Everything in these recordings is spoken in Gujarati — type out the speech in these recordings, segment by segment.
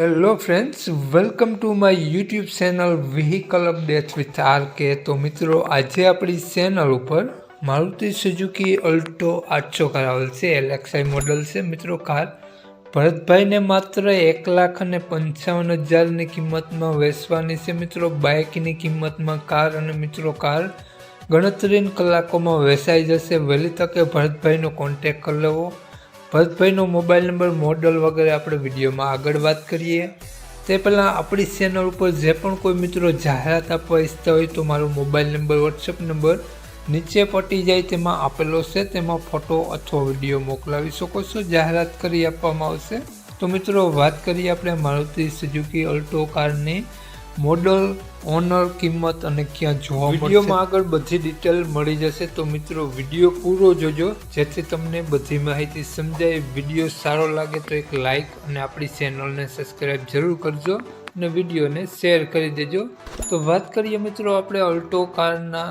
Hello friends welcome to my YouTube channel vehicle update with R K તો મિત્રો, આજે આપણી ચેનલ ઉપર મારુતિ સુઝુકી અલ્ટો આઠસો કાર આવેલ છે. એલેક્સાઈ મોડલ છે. મિત્રો કાર ભરતભાઈને માત્ર એક લાખ અને પંચાવન હજારની કિંમતમાં વેચવાની છે. મિત્રો બાઇકની કિંમતમાં કાર અને મિત્રો કાર ગણતરીની કલાકોમાં વેચાઈ જશે. વહેલી તકે ભરતભાઈનો કોન્ટેક કરી લેવો. ભરતભાઈનો મોબાઈલ નંબર મોડલ વગેરે આપણે વિડીયોમાં આગળ વાત કરીએ. તે પહેલાં આપણી ચેનલ ઉપર જે પણ કોઈ મિત્રો જાહેરાત આપવા ઈચ્છતા હોય તો મારો મોબાઈલ નંબર વોટ્સઅપ નંબર નીચે પટી જાય તેમાં આપેલો છે. તેમાં ફોટો અથવા વીડિયો મોકલાવી શકો છો. જાહેરાત કરી આપવામાં આવશે. તો મિત્રો વાત કરીએ આપણે મારુતિ સુઝુકી અલ્ટો કારની મોડલ, ઓનર, કિંમત અને ક્યાં જોવા વિડીયોમાં આગળ બધી ડિટેલ મળી જશે, તો મિત્રો વીડિયો પૂરો જોજો. જેથી તમને બધી માહિતી સમજાય, વીડિયો સારો લાગે તો એક લાઈક અને આપણી ચેનલને સબસ્ક્રાઈબ જરૂર કરજો અને વિડીયોને શેર કરી દેજો. તો વાત કરીએ મિત્રો આપણે અલ્ટો કારના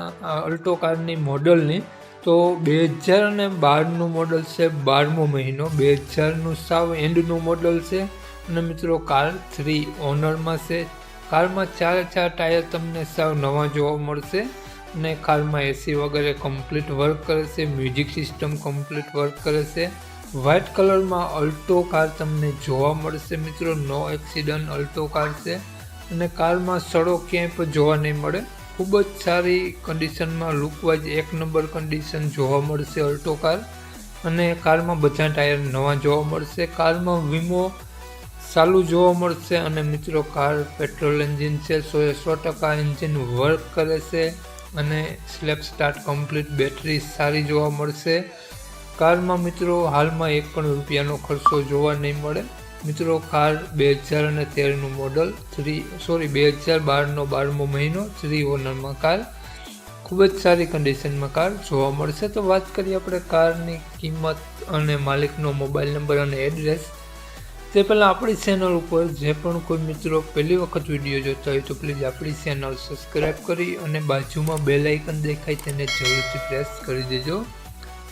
અલ્ટો કારની મોડલની. તો બે હજાર અને બારનું મોડલ છે, બારમો મહિનો. બે હજારનું સાવ એન્ડનું મોડલ છે. અને મિત્રો કાર થ્રી ઓનરમાં છે. કારમાં ચારે ચાર ટાયર તમને સાવ નવા જોવા મળશે અને કારમાં એસી વગેરે કમ્પ્લીટ વર્ક કરે છે મ્યુઝિક સિસ્ટમ કમ્પ્લીટ વર્ક કરે છે. વ્હાઇટ કલરમાં અલ્ટો કાર તમને જોવા મળશે મિત્રો નો એક્સિડન્ટ અલ્ટો કાર છે. અને કારમાં સડો ક્યાંય પણ જોવા નહીં મળે. ખૂબ જ સારી કન્ડિશનમાં લુકવાઇઝ એક નંબર કન્ડિશન જોવા મળશે અલ્ટો કાર અને કારમાં બધા ટાયર નવા જોવા મળશે. કારમાં વીમો ચાલુ જોવા મળશે અને મિત્રો કાર પેટ્રોલ એન્જિન છે, સો એ સો ટકા એન્જિન વર્ક કરે છે અને સ્લેપ સ્ટાર્ટ કમ્પ્લીટ બેટરી સારી જોવા મળશે. કારમાં મિત્રો હાલમાં એક પણ રૂપિયાનો ખર્ચો જોવા નહીં મળે. મિત્રો કાર બે હજાર અને તેરનું મોડલ થ્રી સોરી બે હજાર બારનો બારમો મહિનો થ્રી ઓનરમાં કાર ખૂબ જ સારી કન્ડિશનમાં કાર જોવા મળશે. તો વાત કરીએ આપણે કારની કિંમત અને માલિકનો મોબાઈલ નંબર અને એડ્રેસ તે પહેલાં આપણી ચેનલ ઉપર જે પણ કોઈ મિત્રો પહેલી વખત વીડિયો જોતા હોય તો પ્લીઝ આપણી ચેનલ સબસ્ક્રાઈબ કરી અને બાજુમાં બે લાઇકન દેખાય તેને જરૂરથી પ્રેસ કરી દેજો.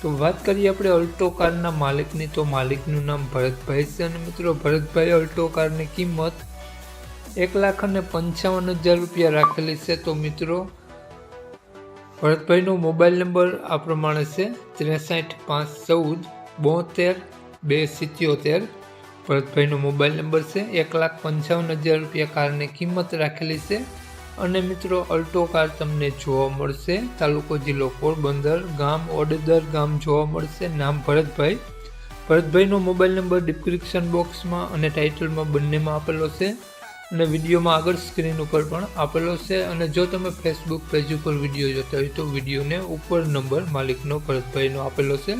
તો વાત કરીએ આપણે અલ્ટો કારના માલિકની. તો માલિકનું નામ ભરતભાઈ છે અને મિત્રો, ભરતભાઈ અલ્ટો કારની કિંમત એક લાખ અને પંચાવન હજાર રૂપિયા રાખેલી છે. તો મિત્રો, ભરતભાઈનો મોબાઈલ નંબર આ પ્રમાણે છે ત્રેસઠ પાંચ ચૌદ બોતેર બે સિત્યોતેર. ભરતભાઈનો મોબાઈલ નંબર છે, એક લાખ પંચાવન હજાર રૂપિયા કારની કિંમત રાખેલી છે. અને મિત્રો, અલ્ટો કાર તમને જોવા મળશે. તાલુકો જિલ્લો પોરબંદર, ગામ ઓડેદર, ગામ જોવા મળશે. નામ ભરતભાઈ. ભરતભાઈનો મોબાઈલ નંબર ડિસ્ક્રિપ્શન બોક્સમાં અને ટાઇટલમાં બંનેમાં આપેલો છે. અને વિડીયોમાં આગળ સ્ક્રીન ઉપર પણ આપેલો છે. અને જો તમે ફેસબુક પેજ ઉપર વીડિયો જોતા હોય તો વિડીયોને ઉપર નંબર માલિકનો ભરતભાઈનો આપેલો છે.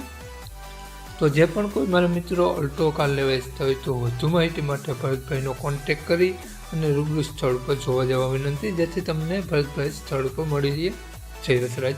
તો જે પણ કોઈ મારા મિત્રો અલ્ટો કાર લેવા ઇચ્છતા હોય તો વધુ માહિતી માટે ભરતભાઈનો કોન્ટેક કરી અને રૂબરૂ સ્થળ પર જોવા જવા વિનંતી. જેથી તમને ભરતભાઈ સ્થળ પર મળી જઈએ જય રસરાજ